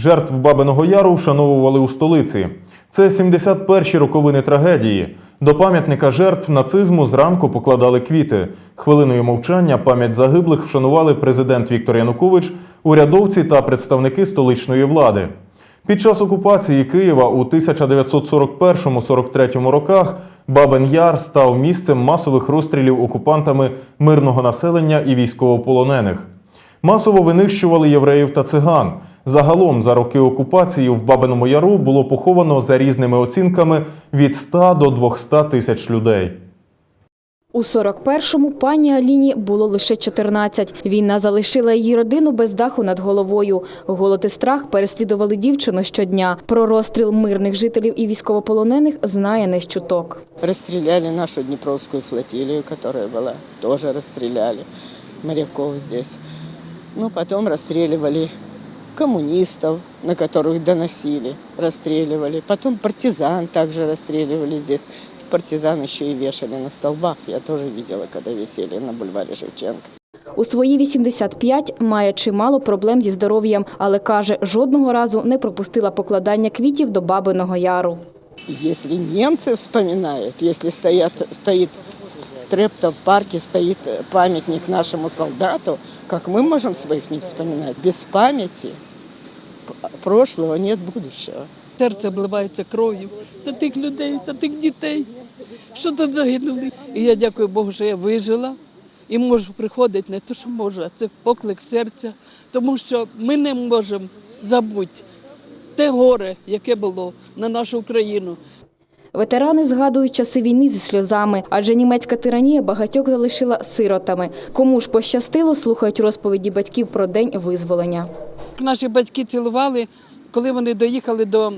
Жертв Бабиного Яру вшановували у столиці. Це 71-ті роковини трагедії. До пам'ятника жертв нацизму зранку покладали квіти. Хвилиною мовчання пам'ять загиблих вшанували президент Віктор Янукович, урядовці та представники столичної влади. Під час окупації Києва у 1941-43 роках Бабин Яр став місцем масових розстрілів окупантами мирного населення і військовополонених. Масово винищували євреїв та циган. Загалом за роки окупації в Бабиному Яру було поховано за різними оцінками від 100 до 200 тисяч людей. У 41-му пані Аліні було лише 14. Війна залишила її родину без даху над головою. Голод і страх переслідували дівчину щодня. Про розстріл мирних жителів і військовополонених знає не з чуток. Расстреляли нашу Днепровскую флотилию, которая была, тоже расстреляли моряков здесь. Ну, потом расстреливали коммунистов, на которых доносили, расстреливали. Потом партизан также расстреливали здесь. Партизан еще и вешали на столбах. Я тоже видела, когда висели на бульваре Шевченко. У свої 85 має чимало проблем зі здоров'ям, але каже, жодного разу не пропустила покладання квітів до Бабиного Яру. Если немцы вспоминают, если стоят, стоит Трепто в парке, стоит памятник нашему солдату, как мы можем своих не вспоминать? Без памяти п- прошлого нет будущего. Серце обливається кров'ю за тих людей, за тих дітей, що тут загинули. І я дякую Богу, що я вижила і можу приходити не те, що можу, а це поклик серця, тому що ми не можемо забути те горе, яке було на нашу Україну. Ветерани згадують часи війни зі сльозами, адже німецька тиранія багатьох залишила сиротами. Кому ж пощастило, слухають розповіді батьків про день визволення. Наші батьки цілували, коли вони доїхали до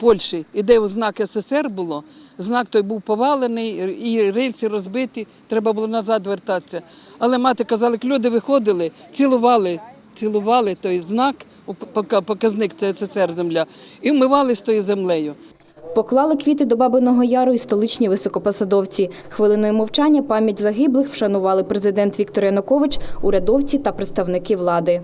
Польщі, і де знак СССР було, знак той був повалений, і рельси розбиті, треба було назад вертатися. Але мати казала, як люди виходили, цілували, цілували той знак, показник це СССР земля, і вмивали з тою землею. Поклали квіти до Бабиного Яру і столичні високопосадовці. Хвилиною мовчання пам'ять загиблих вшанували президент Віктор Янукович, урядовці та представники влади.